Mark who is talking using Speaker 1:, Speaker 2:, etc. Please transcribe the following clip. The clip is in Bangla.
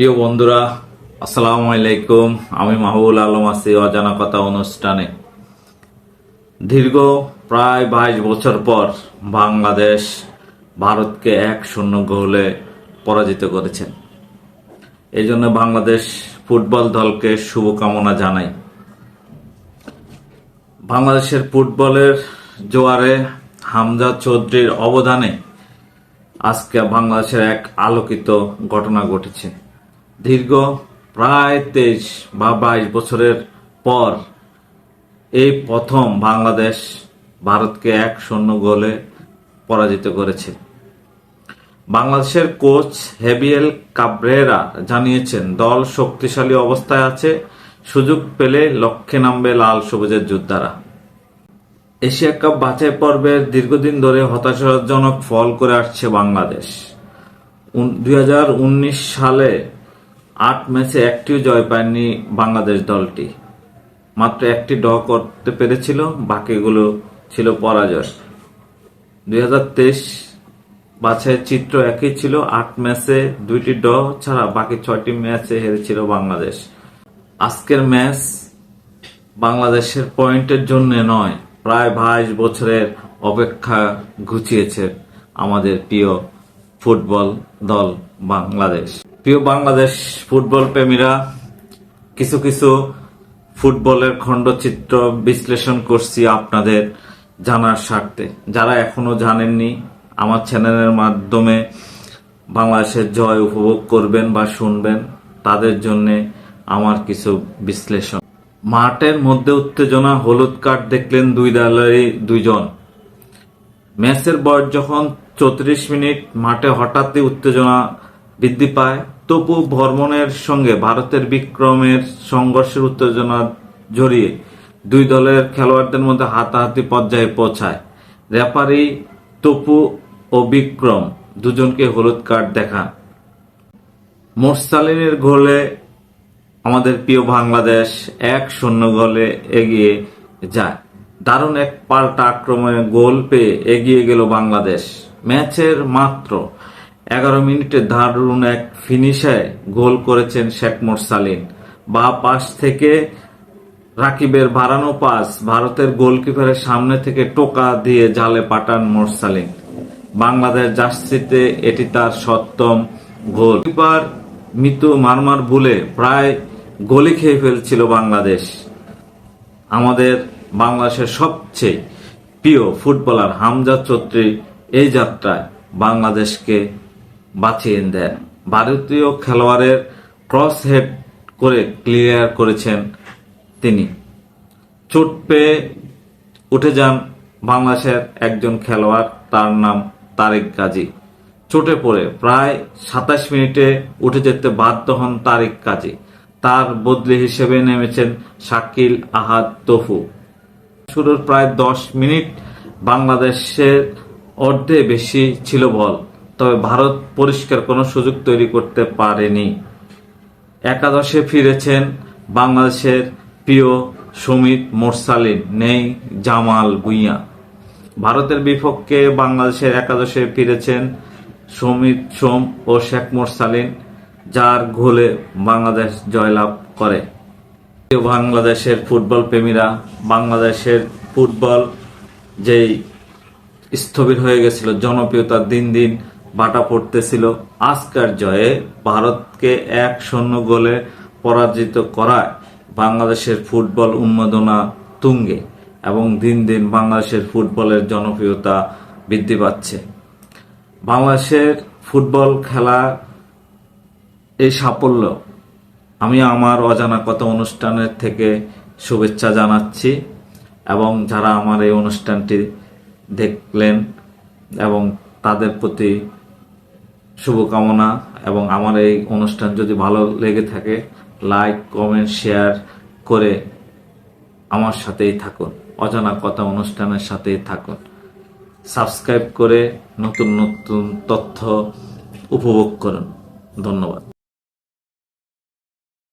Speaker 1: প্রিয় বন্ধুরা, আসসালামু আলাইকুম। আমি মাহবুল আলম আছি অজানা কথা অনুষ্ঠানে। দীর্ঘ প্রায় বাইশ বছর পর বাংলাদেশ ভারতকে এক শূন্য গোলে পরাজিত করেছেন। এই জন্য বাংলাদেশ ফুটবল দলকে শুভকামনা জানাই। বাংলাদেশের ফুটবলের জোয়ারে হামজা চৌধুরীর অবদানে আজকে বাংলাদেশের এক আলোকিত ঘটনা ঘটেছে। দীর্ঘ প্রায় তেইশ বা বাইশ বছরের পর এই প্রথম বাংলাদেশ ভারতকে এক শূন্য গোলে পরাজিত করেছে। বাংলাদেশের কোচ হেবিয়েল কাবরেরা জানিয়েছেন, দল শক্তিশালী অবস্থায় আছে, সুযোগ পেলে লক্ষ্যে নামবে লাল সবুজের যোদ্ধারা। এশিয়া কাপ বাছাই পর্বের দীর্ঘদিন ধরে হতাশাজনক ফল করে আসছে বাংলাদেশ। দুই হাজার উনিশ সালে আট ম্যাচে একটিও জয় পায়নি বাংলাদেশ দলটি। মাত্র একটি ড করতে পেরেছিল, বাকিগুলো ছিল পরাজয়। দুই বাছাইয়ের চিত্র একই ছিল, আট ম্যাচে দুইটি ড ছাড়া বাকি ছয়টি ম্যাচে হেরেছিল বাংলাদেশ। আজকের ম্যাচ বাংলাদেশের পয়েন্টের জন্য নয়, প্রায় বাইশ বছরের অপেক্ষা ঘুচিয়েছে আমাদের প্রিয় ফুটবল দল বাংলাদেশ। প্রিয় বাংলাদেশ ফুটবল প্রেমীরা, কিছু কিছু ফুটবলের খণ্ডচিত্র বিশ্লেষণ করছি আপনাদের জানার স্বার্থে। যারা এখনও জানেননি, আমার চ্যানেলের মাধ্যমে বাংলাদেশের জয় উপভোগ করবেন বা শুনবেন, তাদের জন্য আমার কিছু বিশ্লেষণ। মাঠের মধ্যে উত্তেজনা, হলুদ কার্ড দেখলেন দুই দলেরই দুইজন। ম্যাচের বয়স যখন চৌত্রিশ মিনিট, মাঠে হঠাৎই উত্তেজনা বৃদ্ধি পায়। তপু ভ্রমণের সঙ্গে ভারতের বিক্রমের সংঘর্ষের উত্তেজনা জড়িয়ে দুই দলের খেলোয়াড়দের মধ্যে হাতাহাতি পর্যায়ে পৌঁছায়। রেফারি, তপু ও বিক্রম দুজনকে হলুদ কার্ড দেখান। মোরসালিনের গোলে আমাদের প্রিয় বাংলাদেশ এক শূন্য গোলে এগিয়ে যায়। দারুণ এক পাল্টা আক্রমণে গোল পেয়ে এগিয়ে গেল বাংলাদেশ। ম্যাচের মাত্র এগারো মিনিটে দারুণ এক ফিনিশে গোল করেছেন শেখ মোরসালিন। বা পাশ থেকে রাকিবের বাড়ানো পাস ভারতের গোলকিপারের সামনে থেকে টোকা দিয়ে জালে পাঠান মোরসালিন। বাংলাদেশ জার্সিতে এটি তার সপ্তম গোল। কিপার মিতু মারমার ভুলে প্রায় গোলি খেয়ে ফেলছিল বাংলাদেশ। আমাদের বাংলাদেশের সবচেয়ে প্রিয় ফুটবলার হামজা চৌধুরী এই যাত্রায় বাংলাদেশকে বাঁচিয়ে দেন। ভারতীয় খেলোয়াড়ের ক্রস হেড করে ক্লিয়ার করেছেন তিনি। চোট পেয়ে উঠে যান বাংলাদেশের একজন খেলোয়াড়, তার নাম তারেক গাজী। চোটে পড়ে প্রায় সাতাশ মিনিটে উঠে যেতে বাধ্য হন তারেক কাজী তার বদলি হিসেবে নেমেছেন শাকিল আহাদ তফু। শুরুর প্রায় দশ মিনিট বাংলাদেশের অর্ধে বেশি ছিল বল। তবে ভারত পরিষ্কার কোনো সুযোগ তৈরি করতে পারেনি। একাদশে ফিরেছেন বাংলাদেশের প্রিয় সমিত মোরসালিন, নেই জামাল ভুইয়া। ভারতের বিপক্ষে বাংলাদেশের একাদশে ফিরেছেন সমিত সোম ও শেখ মোরসালিন, যার গোলে বাংলাদেশ জয়লাভ করে। বাংলাদেশের ফুটবল প্রেমীরা, বাংলাদেশের ফুটবল যেই স্থবির হয়ে গেছিল, জনপ্রিয়তা দিন দিন বাটা পড়তেছিল। আজকের জয়ে ভারতকে এক শূন্য গোলে পরাজিত করায় বাংলাদেশের ফুটবল উন্মাদনা তুঙ্গে এবং দিন দিন বাংলাদেশের ফুটবলের জনপ্রিয়তা বৃদ্ধি পাচ্ছে। বাংলাদেশের ফুটবল খেলা এই সাফল্য, আমি আমার অজানা কত অনুষ্ঠানের থেকে শুভেচ্ছা জানাচ্ছি এবং যারা আমার এই অনুষ্ঠানটি দেখলেন এবং তাদের প্রতি শুভকামনা এবং আমার এই অনুষ্ঠান যদি ভালো লেগে থাকে লাইক কমেন্ট শেয়ার করে আমার সাথেই থাকুন। অজানা কথা অনুষ্ঠানের সাথেই থাকুন। সাবস্ক্রাইব করে নতুন নতুন তথ্য উপভোগ করুন। ধন্যবাদ।